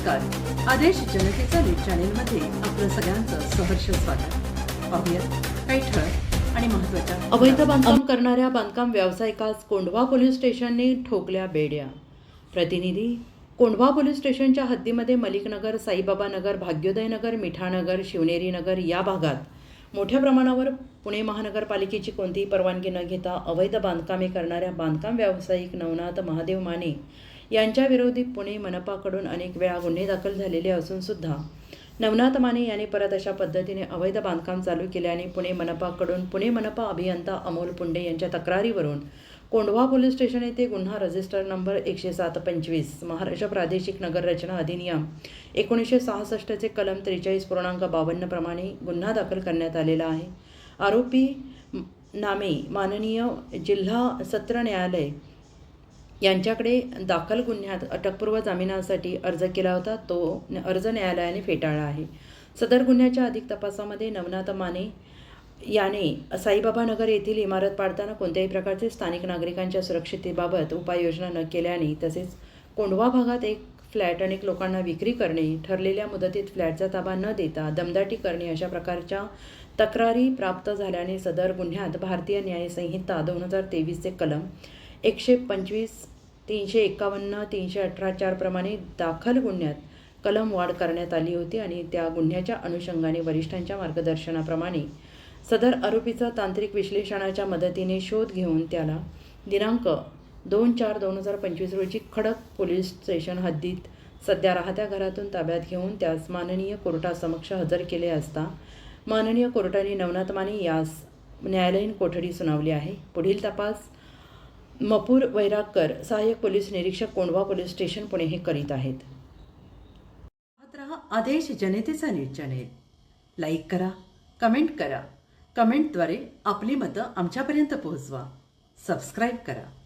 आदेश जनतेचा न्यूज चॅनेलमध्ये आपलं सगळ्यांचं सहर्ष स्वागत. पाहूयात काही ठळक आणि महत्त्वाच्या अवैध बांधकाम करणाऱ्या बांधकाम व्यावसायिकास कोंढवा पोलीस स्टेशनने ठोकल्या बेड्या. प्रतिनिधी कोंढवा पोलीस स्टेशनच्या हद्दीमध्ये मलिकनगर साईबाबा नगर भाग्योदय नगर मिठानगर शिवनेरी नगर या भागात मोठ्या प्रमाणावर पुणे महानगरपालिकेची कोणतीही परवानगी न घेता अवैध बांधकामे करणाऱ्या बांधकाम व्यावसायिक नवनाथ महादेव माने यांच्याविरोधी पुणे मनपाकडून अनेक वेळा गुन्हे दाखल झालेले असून सुद्धा नवनाथ माने यांनी परत अशा पद्धतीने अवैध बांधकाम चालू केल्याने पुणे मनपाकडून पुणे मनपा अभियंता अमोल पुंडे यांच्या तक्रारीवरून कोंढवा पोलीस स्टेशन येथे गुन्हा रजिस्टर नंबर एकशे सात पंचवीस महाराष्ट्र प्रादेशिक नगर रचना अधिनियम एकोणीसशे सहासष्टचे कलम त्रेचाळीस पूर्णांक बावन्न प्रमाणे गुन्हा दाखल करण्यात आलेला आहे. आरोपी नामे माननीय जिल्हा सत्र न्यायालय यांच्याकडे दाखल गुन्ह्यात अटकपूर्व जामिनासाठी अर्ज केला होता तो अर्ज न्यायालयाने फेटाळला आहे. सदर गुन्ह्याच्या अधिक तपासामध्ये नवनाथ माने याने साईबाबा नगर येथील इमारत पाडताना कोणत्याही प्रकारचे स्थानिक नागरिकांच्या सुरक्षिततेबाबत उपाययोजना न केल्याने तसेच कोंढवा भागात एक फ्लॅट अनेक लोकांना विक्री करणे ठरलेल्या मुदतीत फ्लॅटचा ताबा न देता दमदाटी करणे अशा प्रकारच्या तक्रारी प्राप्त झाल्याने सदर गुन्ह्यात भारतीय न्याय संहिता दोन हजार तेवीसचे कलम एकशे पंचवीस तीनशे एकावन्न तीनशे अठरा चारप्रमाणे दाखल गुन्ह्यात कलम वाढ करण्यात आली होती आणि त्या गुन्ह्याच्या अनुषंगाने वरिष्ठांच्या मार्गदर्शनाप्रमाणे सदर आरोपीचा तांत्रिक विश्लेषणाच्या मदतीने शोध घेऊन त्याला दिनांक दोन चार दोन हजार पंचवीस रोजी खडक पोलीस स्टेशन हद्दीत सध्या राहत्या घरातून ताब्यात घेऊन त्यास माननीय कोर्टासमक्ष हजर केले असता माननीय कोर्टाने नवनाथ माने यास न्यायालयीन कोठडी सुनावली आहे. पुढील तपास मपूर वैरागकर सहाय्यक पोलीस निरीक्षक कोंढवा पोलीस स्टेशन पुणे हे करीत आहेत. पाहत रहा आदेश जनतेचा न्यूज चॅनेल लाईक करा कमेंट करा. कमेंटद्वारे आपली मतं आमच्यापर्यंत पोहोचवा. सबस्क्राईब करा.